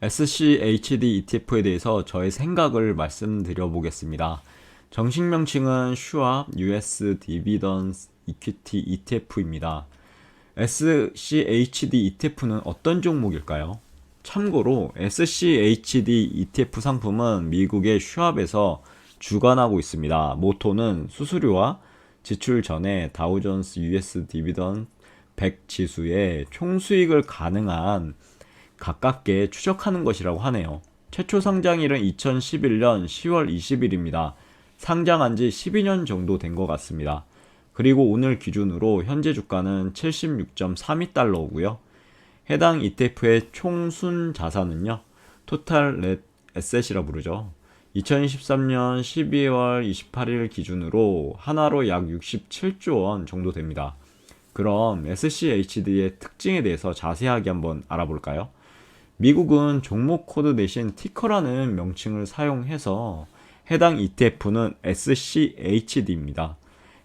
SCHD ETF에 대해서 저의 생각을 말씀드려 보겠습니다. 정식 명칭은 슈압 US Dividend Equity ETF입니다. SCHD ETF는 어떤 종목일까요? 참고로 SCHD ETF 상품은 미국의 슈압에서 주관하고 있습니다. 모토는 수수료와 지출 전에 다우존스 US 디비던 100 지수의 총 수익을 가능한 가깝게 추적하는 것이라고 하네요. 최초 상장일은 2011년 10월 20일입니다. 상장한 지 12년 정도 된 것 같습니다. 그리고 오늘 기준으로 현재 주가는 76.32달러고요. 해당 ETF의 총순 자산은요. 토탈 넷 에셋이라 부르죠. 2023년 12월 28일 기준으로 하나로 약 67조 원 정도 됩니다. 그럼 SCHD의 특징에 대해서 자세하게 한번 알아볼까요? 미국은 종목 코드 대신 티커라는 명칭을 사용해서 해당 ETF는 SCHD입니다.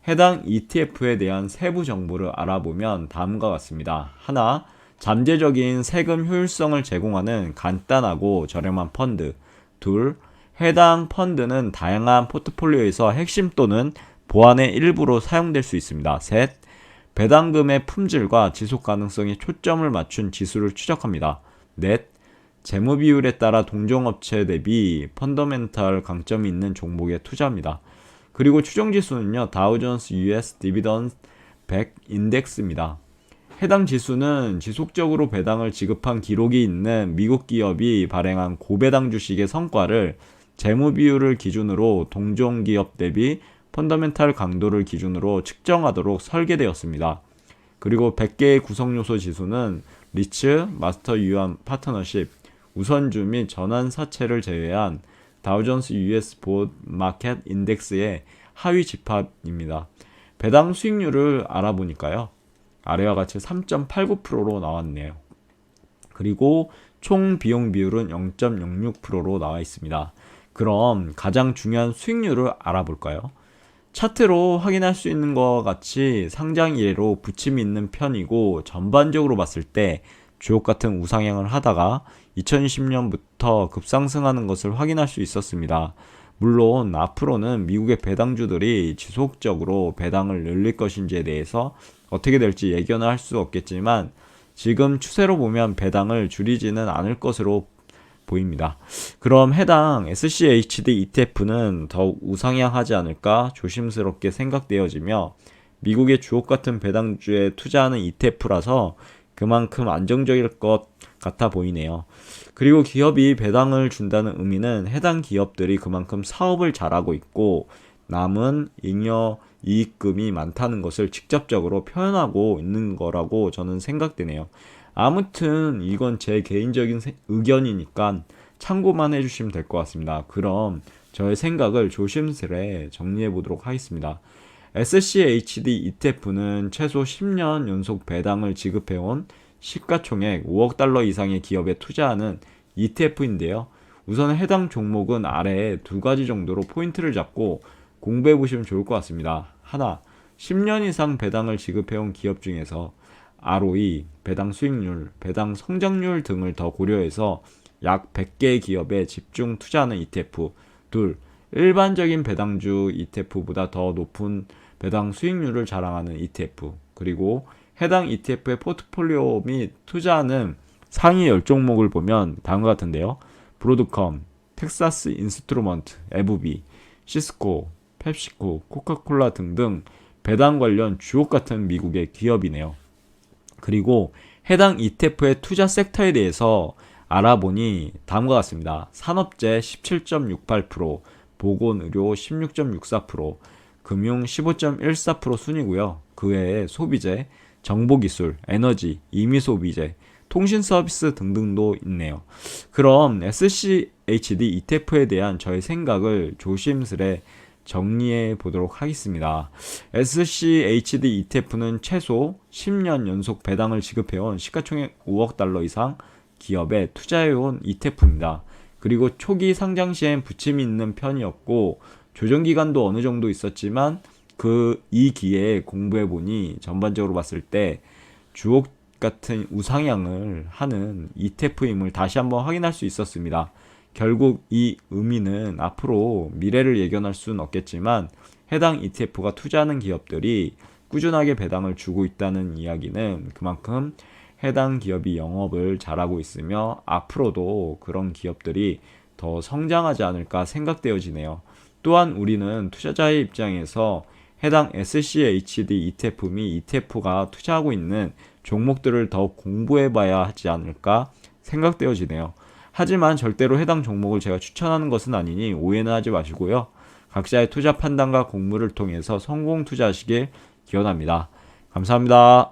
해당 ETF에 대한 세부 정보를 알아보면 다음과 같습니다. 하나, 잠재적인 세금 효율성을 제공하는 간단하고 저렴한 펀드. 둘, 해당 펀드는 다양한 포트폴리오에서 핵심 또는 보안의 일부로 사용될 수 있습니다. 셋, 배당금의 품질과 지속 가능성에 초점을 맞춘 지수를 추적합니다. 넷, 재무 비율에 따라 동종업체 대비 펀더멘탈 강점이 있는 종목에 투자합니다. 그리고 추정 지수는요. 다우존스 US 디비던 100 인덱스입니다. 해당 지수는 지속적으로 배당을 지급한 기록이 있는 미국 기업이 발행한 고배당 주식의 성과를 재무 비율을 기준으로 동종 기업 대비 펀더멘탈 강도를 기준으로 측정하도록 설계되었습니다. 그리고 100개의 구성 요소 지수는 리츠, 마스터 유한 파트너십, 우선주 및 전환 사채를 제외한 다우존스 US 보드 마켓 인덱스의 하위 집합입니다. 배당 수익률을 알아보니까요. 아래와 같이 3.89%로 나왔네요. 그리고 총 비용 비율은 0.06%로 나와 있습니다. 그럼 가장 중요한 수익률을 알아볼까요? 차트로 확인할 수 있는 것 같이 상장 이래로 부침이 있는 편이고 전반적으로 봤을 때 주옥 같은 우상향을 하다가 2020년부터 급상승하는 것을 확인할 수 있었습니다. 물론 앞으로는 미국의 배당주들이 지속적으로 배당을 늘릴 것인지에 대해서 어떻게 될지 예견을 할 수 없겠지만 지금 추세로 보면 배당을 줄이지는 않을 것으로 보입니다. 그럼 해당 SCHD ETF는 더욱 우상향하지 않을까 조심스럽게 생각되어지며 미국의 주옥 같은 배당주에 투자하는 ETF라서 그만큼 안정적일 것 같아 보이네요. 그리고 기업이 배당을 준다는 의미는 해당 기업들이 그만큼 사업을 잘하고 있고 남은 잉여 이익금이 많다는 것을 직접적으로 표현하고 있는 거라고 저는 생각되네요. 아무튼 이건 제 개인적인 의견이니까 참고만 해주시면 될 것 같습니다. 그럼 저의 생각을 조심스레 정리해 보도록 하겠습니다. SCHD ETF는 최소 10년 연속 배당을 지급해온 시가총액 5억 달러 이상의 기업에 투자하는 ETF인데요. 우선 해당 종목은 아래에 두 가지 정도로 포인트를 잡고 공부해 보시면 좋을 것 같습니다. 하나, 10년 이상 배당을 지급해온 기업 중에서 ROE, 배당 수익률, 배당 성장률 등을 더 고려해서 약 100개의 기업에 집중 투자하는 ETF. 둘, 일반적인 배당주 ETF보다 더 높은 배당 수익률을 자랑하는 ETF. 그리고 해당 ETF의 포트폴리오 및 투자하는 상위 10종목을 보면 다음과 같은데요. 브로드컴, 텍사스 인스트루먼트, 에브비, 시스코, 펩시코, 코카콜라 등등 배당 관련 주옥 같은 미국의 기업이네요. 그리고 해당 ETF의 투자 섹터에 대해서 알아보니 다음과 같습니다. 산업재 17.68%, 보건의료 16.64%, 금융 15.14% 순이고요. 그 외에 소비재, 정보기술, 에너지, 임의소비재, 통신 서비스 등등도 있네요. 그럼 SCHD ETF에 대한 저의 생각을 조심스레 정리해 보도록 하겠습니다. SCHD ETF는 최소 10년 연속 배당을 지급해온 시가총액 5억 달러 이상 기업에 투자해온 ETF입니다. 그리고 초기 상장 시엔 부침이 있는 편이었고 조정 기간도 어느 정도 있었지만 그 이 기회에 공부해 보니 전반적으로 봤을 때 주옥 같은 우상향을 하는 ETF임을 다시 한번 확인할 수 있었습니다. 결국 이 의미는 앞으로 미래를 예견할 수는 없겠지만 해당 ETF가 투자하는 기업들이 꾸준하게 배당을 주고 있다는 이야기는 그만큼 해당 기업이 영업을 잘하고 있으며 앞으로도 그런 기업들이 더 성장하지 않을까 생각되어지네요. 또한 우리는 투자자의 입장에서 해당 SCHD ETF 및 ETF가 투자하고 있는 종목들을 더 공부해 봐야 하지 않을까 생각되어지네요. 하지만 절대로 해당 종목을 제가 추천하는 것은 아니니 오해는 하지 마시고요. 각자의 투자 판단과 공부를 통해서 성공 투자하시길 기원합니다. 감사합니다.